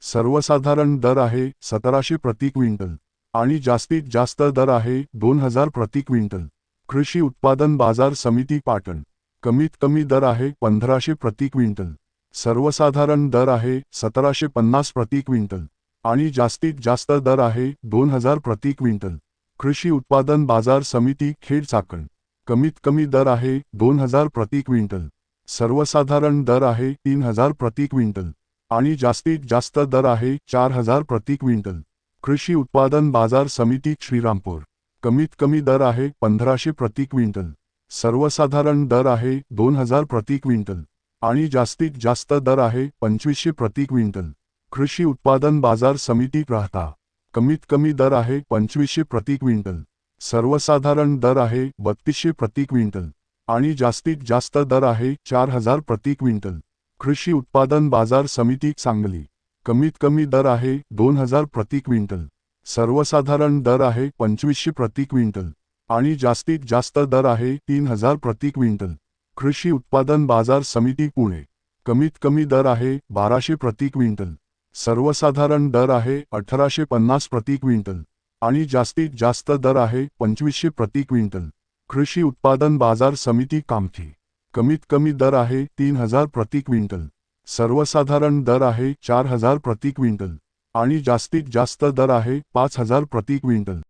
सर्वसाधारण दर आहे सतराशे प्रति क्विंटल आणि जास्तीत जास्त दर आहे दोन हजार प्रति क्विंटल. कृषी उत्पादन बाजार समिती पाटण. कमीत कमी दर आहे पंधराशे प्रति क्विंटल. सर्वसाधारण दर आहे सतराशे पन्नास प्रति क्विंटल आणि जास्तीत जास्त दर आहे दोन हजार प्रति क्विंटल. कृषी उत्पादन बाजार समिती खेड चाकण. कमीत कमी दर आहे दोन हजार प्रति क्विंटल. सर्वसाधारण दर आहे तीन हजार प्रति क्विंटल. आणि जास्तीत जास्त दर आहे चार हज़ार प्रति क्विंटल. कृषी उत्पादन बाज़ार समिती श्रीरामपूर. कमीत कमी दर आहे पंधराशे प्रति क्विंटल. सर्वसाधारण दर आहे दोन हज़ार प्रति क्विंटल. जास्तीत जास्त दर आहे पंचवीसशे प्रति क्विंटल. कृषी उत्पादन बाज़ार समिती राहता. कमीत कमी दर आहे पंचवीसशे प्रति क्विंटल. सर्वसाधारण दर आहे बत्तीसशे प्रति क्विंटल. जास्तीत जास्त दर आहे चार हज़ार प्रति क्विंटल. कृषी उत्पादन बाज़ार समिती सांगली. कमीत कमी दर आहे दोन हज़ार प्रति क्विंटल. सर्वसाधारण दर आहे पंचवीसशे प्रति क्विंटल. आणि जास्तीत जास्त दर आहे तीन हज़ार प्रति क्विंटल. कृषी उत्पादन बाज़ार समिती पुणे. कमीत कमी दर आहे बाराशे प्रति क्विंटल. सर्वसाधारण दर आहे अठराशे पन्नास प्रति क्विंटल. आणि जास्तीत जास्त दर आहे पंचवीसशे प्रति क्विंटल. कृषी उत्पादन बाज़ार समिती कामठी. कमीत कमी दर आहे तीन हजार प्रति क्विंटल. सर्वसाधारण दर आहे चार हजार प्रति क्विंटल. आणि जास्तीत जास्त दर आहे पाच हजार प्रति क्विंटल.